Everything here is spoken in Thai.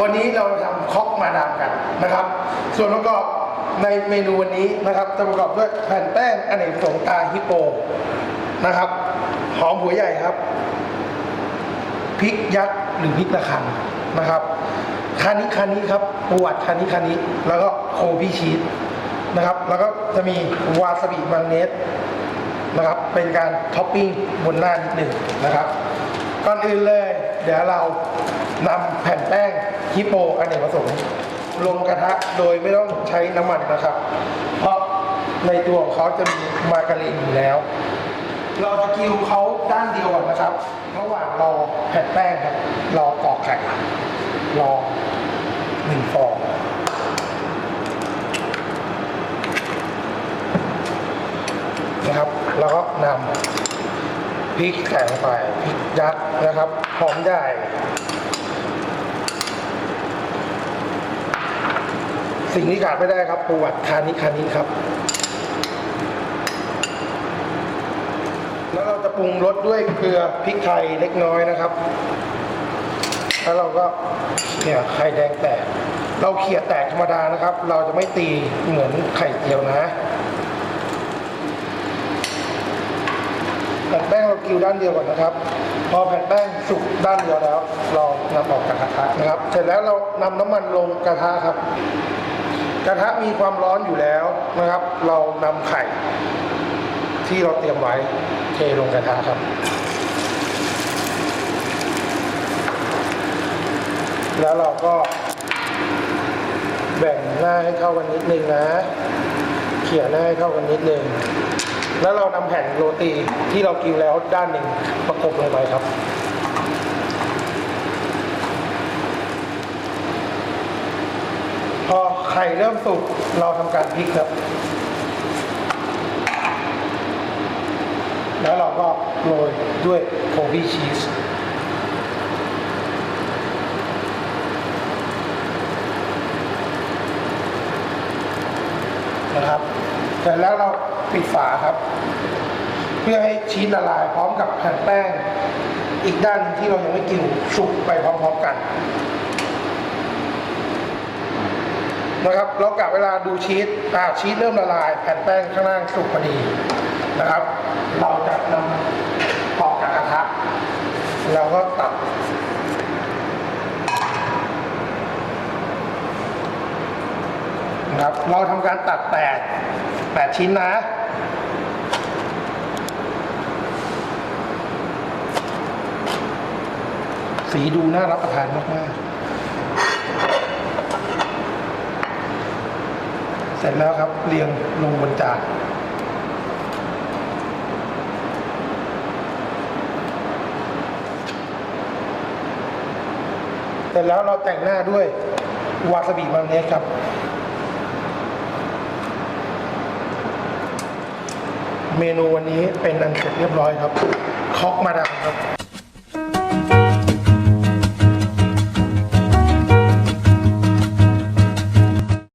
วันนี้เราทำค็อกมาดามกันนะครับ ส่วนประกอบในเมนูวันนี้นะครับจะประกอบด้วยแผ่นแป้งอเนกประสงค์ตาฮิปโปนะครับ หอมหัวใหญ่ครับพริกยักษ์หรือพริกระคังนะครับคานิคานิครับประวัติคานิคานิแล้วก็โคบิชีสนะครับ แล้วก็จะมีวาซาบิมังเนสนะครับ เป็นการท็อปปิ้งบนหน้านิดหนึ่งนะครับ ก่อนอื่นเลย เดี๋ยวเรานำแผ่นแป้งฮิปโปอเนกประสงค์ลงกระทะโดยไม่ต้องใช้น้ำมันนะครับ เพราะในตัวของเขาจะมีมาการีนอยู่แล้ว เราจะกิวเขาด้านเดียวนะครับ ระหว่างรอแผ่นแป้งครับรอกรอกไข่รอหนึ่งฟองนะครับ แล้วก็นำ พริกแข็งไปพริกยักษ์นะครับหอมใหญ่สิ่งที่ขาดไม่ได้ครับประวัติคานิคานิครับ แล้วเราจะปรุงรสด้วยเกลือพริกไทยเล็กน้อยนะครับ แล้วเราก็เนี่ยไข่แดงแตก เราเขี่ยแตกธรรมดานะครับ เราจะไม่ตีเหมือนไข่เจียวนะแผ่นแป้งเรา กิวด้านเดียวก่อนนะครับ พอแผ่นแป้งสุกด้านเดียวแล้ว เรานำออกจากกระทะนะครับ เสร็จแล้วเรานำน้ำมันลงกระทะครับ กระทะมีความร้อนอยู่แล้วนะครับ เรานำไข่ที่เราเตรียมไว้เทลงกระทะครับ แล้วเราก็แบ่งหน้าให้เข้ากันนิดนึงนะ เขี่ยหน้าให้เข้ากันนิดนึง แล้วเรานำแผ่นโรตีที่เรากินแล้วด้านหนึ่งประกบลงไปครับพอไข่เริ่มสุกเราทำการพลิกครับ แล้วเราก็โรยด้วยโคบีชีสนะครับ เสร็จแล้วเราปิดฝาครับ เพื่อให้ชีสละลายพร้อมกับแผ่นแป้ง อีกด้านที่เรายังไม่กินสุกไปพร้อมๆกันนะครับเรากะเวลาดูชีสอ่าชีสเริ่มละลาย แผ่นแป้งข้างล่างสุกพอดีนะครับ เราจะนำออกจากกระทะแล้วก็ตัด นะครับ เราทำการตัดแปดแปดชิ้นนะสีดูน่ารับประทานมาก ๆ เสร็จแล้วครับ เรียงลงบนจานเสร็จแล้วเราแต่งหน้าด้วยวาซาบิมายองเนสครับ เมนูวันนี้เป็นอันเสร็จเรียบร้อยครับ คอกมาดามครับ